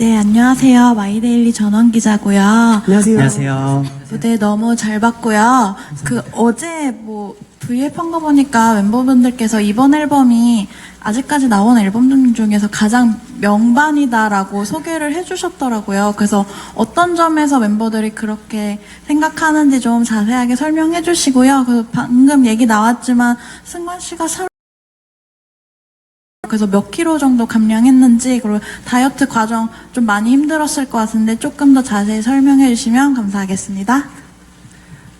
네, 안녕하세요. 마이데일리 전원 기자고요. 안녕하세요. 안녕하세요. 무대 너무 잘 봤고요. 그 어제 뭐 V앱 한거 보니까 멤버분들께서 이번 앨범이 아직까지 나온 앨범 중에서 가장 명반이다라고 소개를 해주셨더라고요. 그래서 어떤 점에서 멤버들이 그렇게 생각하는지 좀 자세하게 설명해 주시고요. 그 방금 얘기 나왔지만 승관 씨가 살 그래서 몇 킬로 정도 감량했는지 그리고 다이어트 과정 좀 많이 힘들었을 것 같은데 조금 더 자세히 설명해 주시면 감사하겠습니다.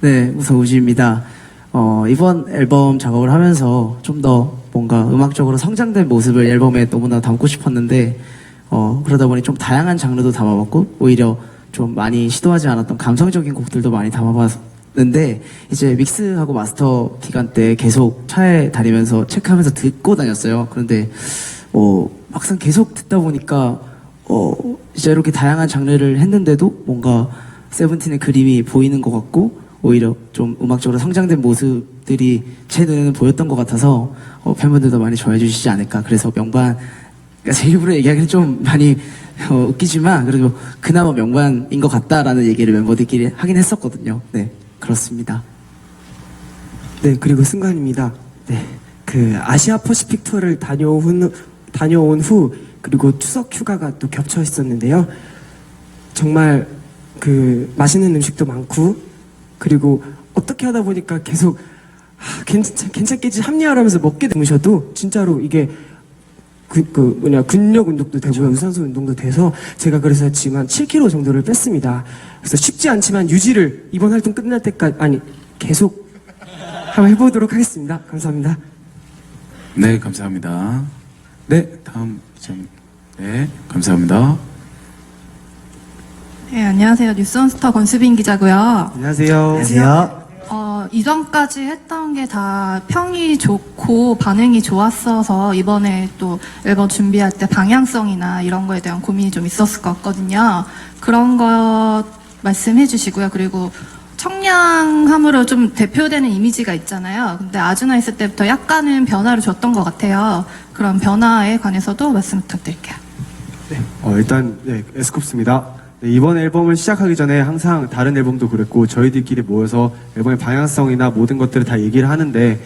네, 우선 우지입니다. 어, 이번 앨범 작업을 하면서 좀 더 뭔가 음악적으로 성장된 모습을 앨범에 너무나 담고 싶었는데, 어, 그러다 보니 좀 다양한 장르도 담아봤고, 오히려 좀 많이 시도하지 않았던 감성적인 곡들도 많이 담아봤 는데, 이제 믹스하고 마스터 기간 때 계속 차에 다니면서 체크하면서 듣고 다녔어요. 그런데, 어, 막상 계속 듣다 보니까, 어, 진짜 이렇게 다양한 장르를 했는데도 뭔가 세븐틴의 그림이 보이는 것 같고 오히려 좀 음악적으로 성장된 모습들이 제 눈에는 보였던 것 같아서 어, 팬분들도 많이 좋아해 주시지 않을까. 그래서 명반 그러니까 제 입으로 얘기하기는 좀 많이 어, 웃기지만 그래도 그나마 명반인 것 같다라는 얘기를 멤버들끼리 하긴 했었거든요. 네 그렇습니다 네, 그리고 승관입니다. 네, 그 아시아 퍼시픽 투어를 다녀온 후, 다녀온 후 그리고 추석 휴가가 또 겹쳐 있었는데요. 정말 그 맛있는 음식도 많고 그리고 어떻게 하다 보니까 계속 아, 괜찮 괜찮겠지 합리화하면서 먹게 되셔도 진짜로 이게 그, 그 뭐냐 근력 운동도 되고요 유산소 운동도 돼서 제가 그래서 지금 한 7kg 정도를 뺐습니다. 그래서 쉽지 않지만 유지를 이번 활동 끝날 때까지 아니 계속 한번 해보도록 하겠습니다. 감사합니다. 네, 감사합니다. 네, 다음 기자님. 네, 감사합니다. 네, 안녕하세요. 뉴스원스타 권수빈 기자고요. 안녕하세요. 어, 이전까지 했던 게 다 평이 좋고 반응이 좋았어서 이번에 또 앨범 준비할 때 방향성이나 이런 거에 대한 고민이 좀 있었을 것 같거든요. 그런 거 말씀해 주시고요. 그리고 청량함으로 좀 대표되는 이미지가 있잖아요. 근데 아주나 있을 때부터 약간은 변화를 줬던 것 같아요. 그런 변화에 관해서도 말씀 부탁드릴게요. 어, 일단 네, 에스쿱스입니다. 네, 이번 앨범을 시작하기 전에 항상 다른 앨범도 그랬고 저희들끼리 모여서 앨범의 방향성이나 모든 것들을 다 얘기를 하는데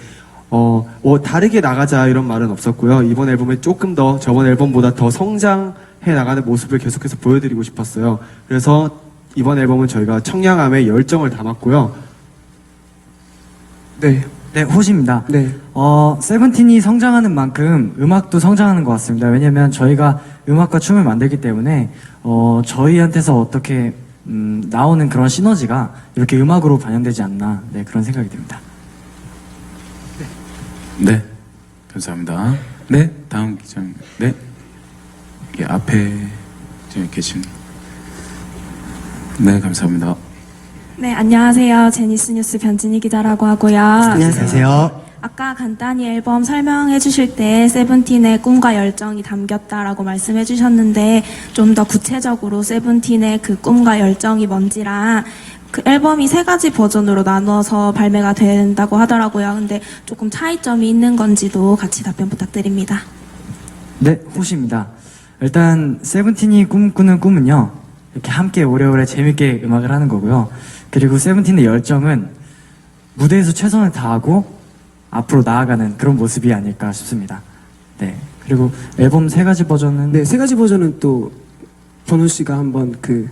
어, 뭐 다르게 나가자 이런 말은 없었고요. 이번 앨범에 조금 더 저번 앨범보다 더 성장해 나가는 모습을 계속해서 보여드리고 싶었어요. 그래서 이번 앨범은 저희가 청량함에 열정을 담았고요. 네, 네, 호시입니다. 네. 어, 세븐틴이 성장하는 만큼 음악도 성장하는 것 같습니다. 왜냐면 저희가 음악과 춤을 만들기 때문에, 어, 저희한테서 어떻게, 음, 나오는 그런 시너지가 이렇게 음악으로 반영되지 않나, 네, 그런 생각이 듭니다. 네, 감사합니다. 네, 다음 기자님. 네, 이게 앞에 지금 계신. 네, 감사합니다. 네, 안녕하세요. 제니스 뉴스 변진희 기자라고 하고요. 안녕하세요. 아까 간단히 앨범 설명해 주실 때 세븐틴의 꿈과 열정이 담겼다라고 말씀해 주셨는데 좀 더 구체적으로 세븐틴의 그 꿈과 열정이 뭔지랑 그 앨범이 세 가지 버전으로 나눠서 발매가 된다고 하더라고요. 근데 조금 차이점이 있는 건지도 같이 답변 부탁드립니다. 네, 호시입니다. 일단, 세븐틴이 꿈꾸는 꿈은요, 이렇게 함께 오래오래 재밌게 음악을 하는 거고요. 그리고 세븐틴의 열정은 무대에서 최선을 다하고 앞으로 나아가는 그런 모습이 아닐까 싶습니다. 네. 그리고 앨범 세 가지 버전은 네, 세 가지 버전은 또 번호 씨가 한번 그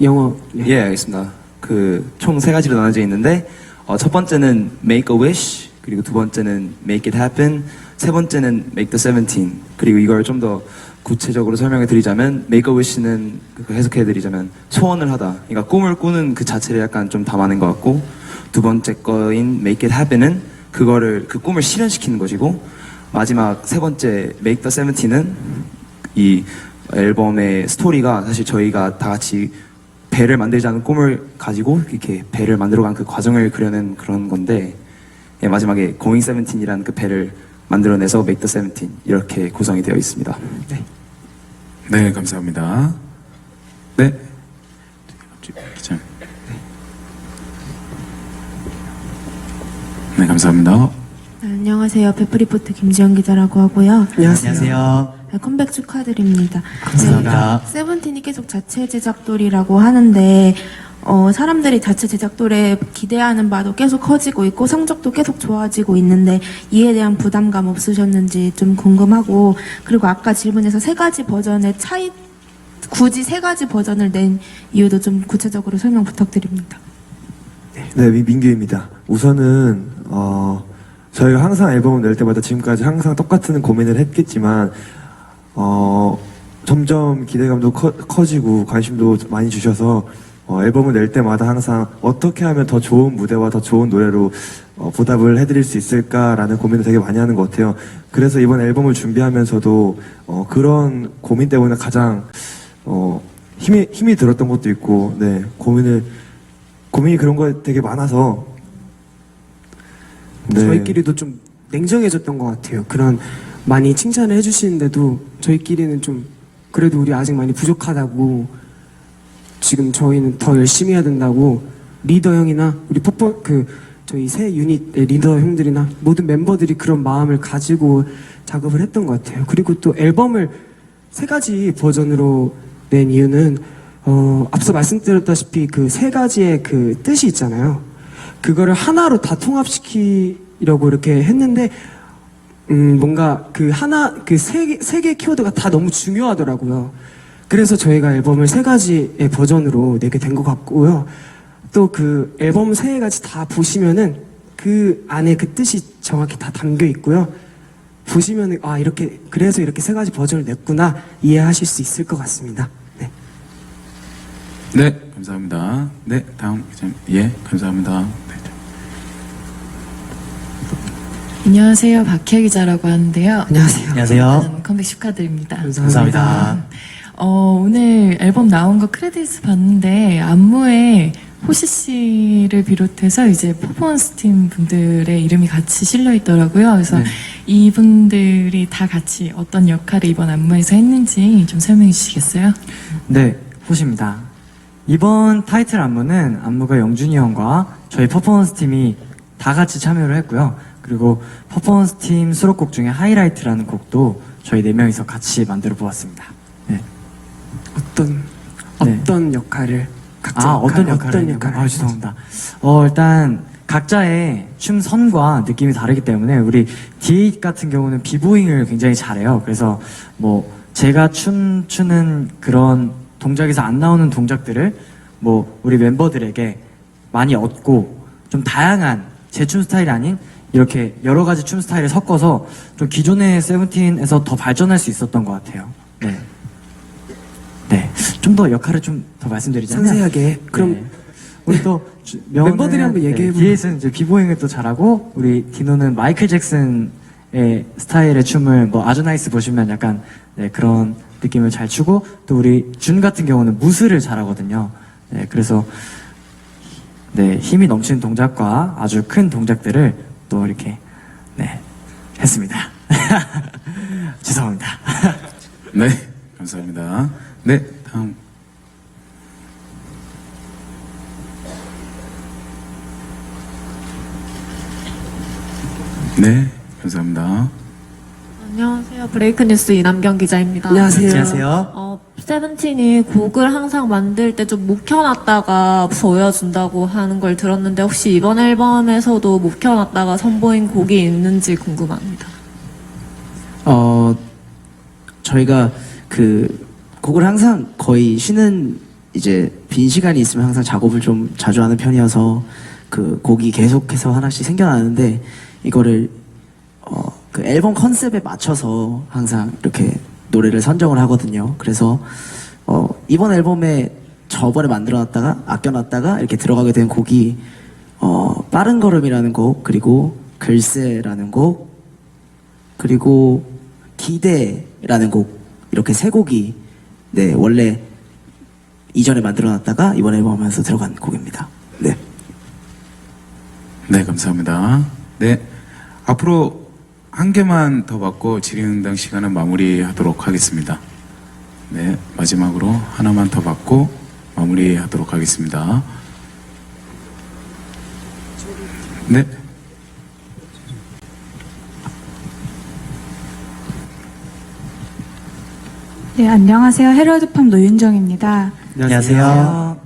영어 네. 예, 알겠습니다. 그 총 세 가지로 나눠져 있는데 어, 첫 번째는 Make a Wish 그리고 두 번째는 Make It Happen 세 번째는 Make the Seventeen 그리고 이걸 좀 더 구체적으로 설명해 드리자면 Wish는 그 해석해 드리자면 소원을 하다 그러니까 꿈을 꾸는 그 자체를 약간 좀 담아낸 것 같고 두 번째 거인 Make It Happen은 그거를 그 꿈을 실현시키는 것이고 마지막 세 번째 Make the Seventeen은 이 앨범의 스토리가 사실 저희가 다 같이 배를 만들자는 꿈을 가지고 이렇게 배를 만들어간 그 과정을 그려낸 그런 건데 예, 마지막에 Going Seventeen이라는 그 배를 만들어내서 Make the Seventeen 이렇게 구성이 되어 있습니다. 네, 감사합니다. 네. 네, 감사합니다. 안녕하세요. 베프리포트 김지영 기자라고 하고요. 안녕하세요. 안녕하세요 네, 컴백 축하드립니다. 감사합니다. 네, 세븐틴이 계속 자체 제작돌이라고 하는데 어, 사람들이 자체 제작돌에 기대하는 바도 계속 커지고 있고 성적도 계속 좋아지고 있는데 이에 대한 부담감 없으셨는지 좀 궁금하고 그리고 아까 질문에서 세 가지 버전의 차이 굳이 세 가지 버전을 낸 이유도 좀 구체적으로 설명 부탁드립니다. 네, 미- 민규입니다. 우선은 어, 저희가 항상 앨범을 낼 때마다 지금까지 항상 똑같은 고민을 했겠지만 어, 점점 기대감도 커, 커지고 관심도 많이 주셔서 어, 앨범을 낼 때마다 항상 어떻게 하면 더 좋은 무대와 더 좋은 노래로 어, 보답을 해드릴 수 있을까라는 고민을 되게 많이 하는 것 같아요. 그래서 이번 앨범을 준비하면서도 어, 그런 고민 때문에 가장 어, 힘이 힘이 들었던 것도 있고, 네 고민을 고민이 그런 거에 되게 많아서 네. 저희끼리도 좀 냉정해졌던 것 같아요. 그런 많이 칭찬을 해주시는데도 저희끼리는 좀 그래도 우리 아직 많이 부족하다고 지금 저희는 더 열심히 해야 된다고 리더 형이나 우리 퍼포 그 저희 새 유닛의 리더 형들이나 모든 멤버들이 그런 마음을 가지고 작업을 했던 것 같아요. 그리고 또 앨범을 세 가지 버전으로 낸 이유는 어, 앞서 말씀드렸다시피 그 세 가지의 그 뜻이 있잖아요. 그거를 하나로 다 통합시키려고 이렇게 했는데 음, 뭔가 그 하나, 그세 개, 세 개의 키워드가 다 너무 중요하더라고요. 그래서 저희가 앨범을 세 가지의 버전으로 내게 된 것 같고요. 또 그 앨범 세 가지 다 보시면은 그 안에 그 뜻이 정확히 다 담겨 있고요. 보시면은, 아, 이렇게, 그래서 이렇게 세 가지 버전을 냈구나 이해하실 수 있을 것 같습니다. 네. 네, 감사합니다. 네, 다음 기자님. 예, 감사합니다. 네. 안녕하세요. 박혜 기자라고 하는데요. 안녕하세요. 안녕하세요. 컴백 축하드립니다. 감사합니다. 어, 오늘 앨범 나온 거 크레딧 봤는데 안무에 호시 씨를 비롯해서 이제 퍼포먼스 팀 분들의 이름이 같이 실려 있더라고요. 그래서 네. 이분들이 다 같이 어떤 역할을 이번 안무에서 했는지 좀 설명해 주시겠어요? 네, 호시입니다. 이번 타이틀 안무는 안무가 영준이 형과 저희 퍼포먼스 팀이 다 같이 참여를 했고요. 그리고 퍼포먼스 팀 수록곡 중에 하이라이트라는 곡도 저희 네 명이서 같이 만들어 보았습니다. 네. 어떤, 네. 어떤 역할을, 각자 아, 어떤 역할, 역할을? 어떤 역할을 아, 죄송합니다. 어, 일단 각자의 춤 선과 느낌이 다르기 때문에 우리 D8 같은 경우는 비보잉을 굉장히 잘해요. 그래서 뭐 제가 춤 추는 그런 동작에서 안 나오는 동작들을 뭐 우리 멤버들에게 많이 얻고 좀 다양한 제 춤 스타일이 아닌 이렇게 여러 가지 춤 스타일을 섞어서 좀 기존의 세븐틴에서 더 발전할 수 있었던 것 같아요. 네. 네. 좀 더 역할을 좀 더 말씀드리자면 상세하게. 그럼 네. 우리 또 주- 명호는- 멤버들이 한번 얘기해보면- 네, 디에이스는 이제 비보잉을 또 잘하고 우리 디노는 마이클 잭슨의 스타일의 춤을 뭐 아주 나이스 보시면 약간 네, 그런 느낌을 잘 추고 또 우리 준 같은 경우는 무술을 잘하거든요. 네, 그래서 네, 힘이 넘치는 동작과 아주 큰 동작들을 또 이렇게 네, 했습니다. 죄송합니다. 네, 감사합니다. 네, 다음. 네, 감사합니다. 안녕하세요. 브레이크 뉴스 이남경 기자입니다. 안녕하세요. 안녕하세요. 어, 세븐틴이 곡을 항상 만들 때 좀 묵혀놨다가 보여준다고 하는 걸 들었는데 혹시 이번 앨범에서도 묵혀놨다가 선보인 곡이 있는지 궁금합니다. 어, 저희가 그 곡을 항상 거의 쉬는 이제 빈 시간이 있으면 항상 작업을 좀 자주 하는 편이어서 그 곡이 계속해서 하나씩 생겨나는데 이거를 어, 그 앨범 컨셉에 맞춰서 항상 이렇게 노래를 선정을 하거든요. 그래서 어, 이번 앨범에 저번에 만들어놨다가 아껴놨다가 이렇게 들어가게 된 곡이 어, 빠른 걸음이라는 곡 그리고 글쎄라는 곡 그리고 기대라는 곡 이렇게 세 곡이 네 원래 이전에 만들어놨다가 이번 앨범에서 들어간 곡입니다. 네. 네, 감사합니다. 네, 앞으로 한 개만 더 받고 질의응당 시간은 마무리하도록 하겠습니다. 네, 마지막으로 하나만 더 받고 마무리하도록 하겠습니다. 네. 네, 안녕하세요. 헤럴드팜 노윤정입니다. 안녕하세요.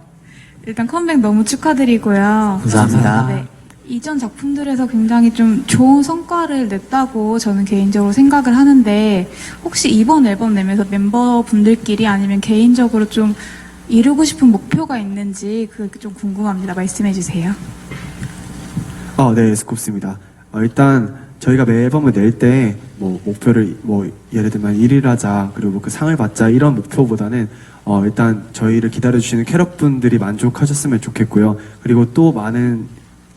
일단 컴백 너무 축하드리고요. 감사합니다. 네, 이전 작품들에서 굉장히 좀 좋은 성과를 냈다고 저는 개인적으로 생각을 하는데 혹시 이번 앨범 내면서 멤버분들끼리 아니면 개인적으로 좀 이루고 싶은 목표가 있는지 그게 좀 궁금합니다. 말씀해 주세요. 어, 네, 에스쿱스입니다. 어, 일단 저희가 매 앨범을 낼 때 뭐 목표를 뭐 예를 들면 1위를 하자 그리고 그 상을 받자 이런 목표보다는 어, 일단 저희를 기다려 주시는 캐럿분들이 만족하셨으면 좋겠고요. 그리고 또 많은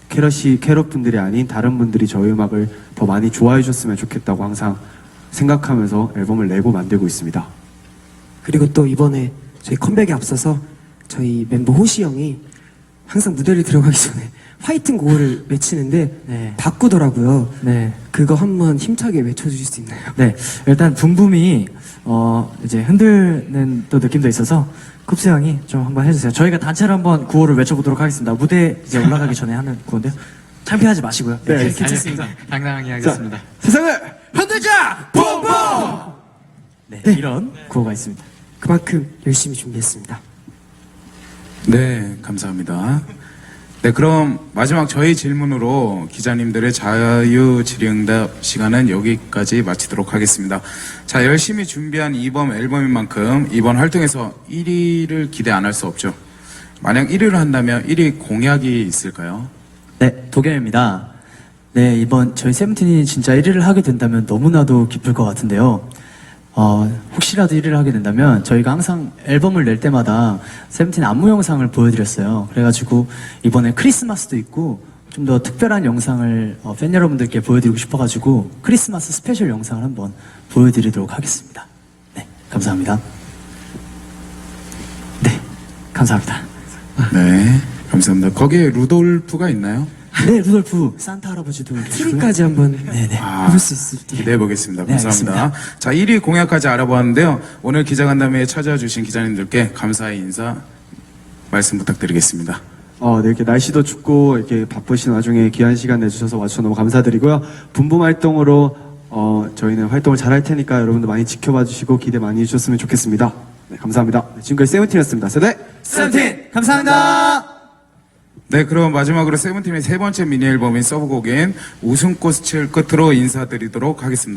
캐럿이 캐럿분들이 아닌 다른 분들이 저희 음악을 더 많이 좋아해 주셨으면 좋겠다고 항상 생각하면서 앨범을 내고 만들고 있습니다. 그리고 또 이번에 저희 컴백에 앞서서 저희 멤버 호시 형이 항상 무대를 들어가기 전에 화이팅 고호를 외치는데 네. 바꾸더라고요. 네. 그거 한번 힘차게 외쳐주실 수 있나요? 네, 일단 붐붐이 어 이제 흔들는 또 느낌도 있어서 쿱스 형이 좀 한번 해주세요. 저희가 단체로 한번 구호를 외쳐보도록 하겠습니다. 무대 이제 올라가기 전에 하는 구호인데요. 창피하지 마시고요. 네, 괜찮습니다. 당당하게 하겠습니다. 세상을 흔들자! 봄봄! 네, 이런 구호가 있습니다. 그만큼 열심히 준비했습니다. 네, 감사합니다. 네, 그럼 마지막 저희 질문으로 기자님들의 자유 질의응답 시간은 여기까지 마치도록 하겠습니다. 자, 열심히 준비한 이번 앨범인 만큼 이번 활동에서 1위를 기대 안 할 수 없죠. 만약 1위를 한다면 1위 공약이 있을까요? 네, 도겸입니다. 네, 이번 저희 세븐틴이 진짜 1위를 하게 된다면 너무나도 기쁠 것 같은데요. 어, 혹시라도 1위를 하게 된다면 저희가 항상 앨범을 낼 때마다 세븐틴 안무 영상을 보여드렸어요. 그래가지고 이번에 크리스마스도 있고 좀 더 특별한 영상을 어, 팬 여러분들께 보여드리고 싶어가지고 크리스마스 스페셜 영상을 한번 보여드리도록 하겠습니다. 네, 감사합니다. 네, 감사합니다. 네, 감사합니다. 거기에 루돌프가 있나요? 네, 루돌프 산타 할아버지도 트리까지 한번 네네. 아, 해볼 수 있을지. 기대해 보겠습니다. 네, 감사합니다. 자, 1위 공약까지 알아보았는데요. 오늘 기자간담회에 찾아와 주신 기자님들께 감사의 인사 말씀 부탁드리겠습니다. 어, 네, 이렇게 날씨도 춥고 이렇게 바쁘신 와중에 귀한 시간 내주셔서 와주셔서 너무 감사드리고요. 분분 활동으로 어, 저희는 활동을 잘 할 테니까 여러분들 많이 지켜봐 주시고 기대 많이 해주셨으면 좋겠습니다. 네, 감사합니다. 네, 지금까지 세븐틴이었습니다. 세대 세븐틴 감사합니다. 네, 그럼 마지막으로 세븐틴의 세 번째 미니 앨범인 서브곡인 웃음꽃을 끝으로 인사드리도록 하겠습니다.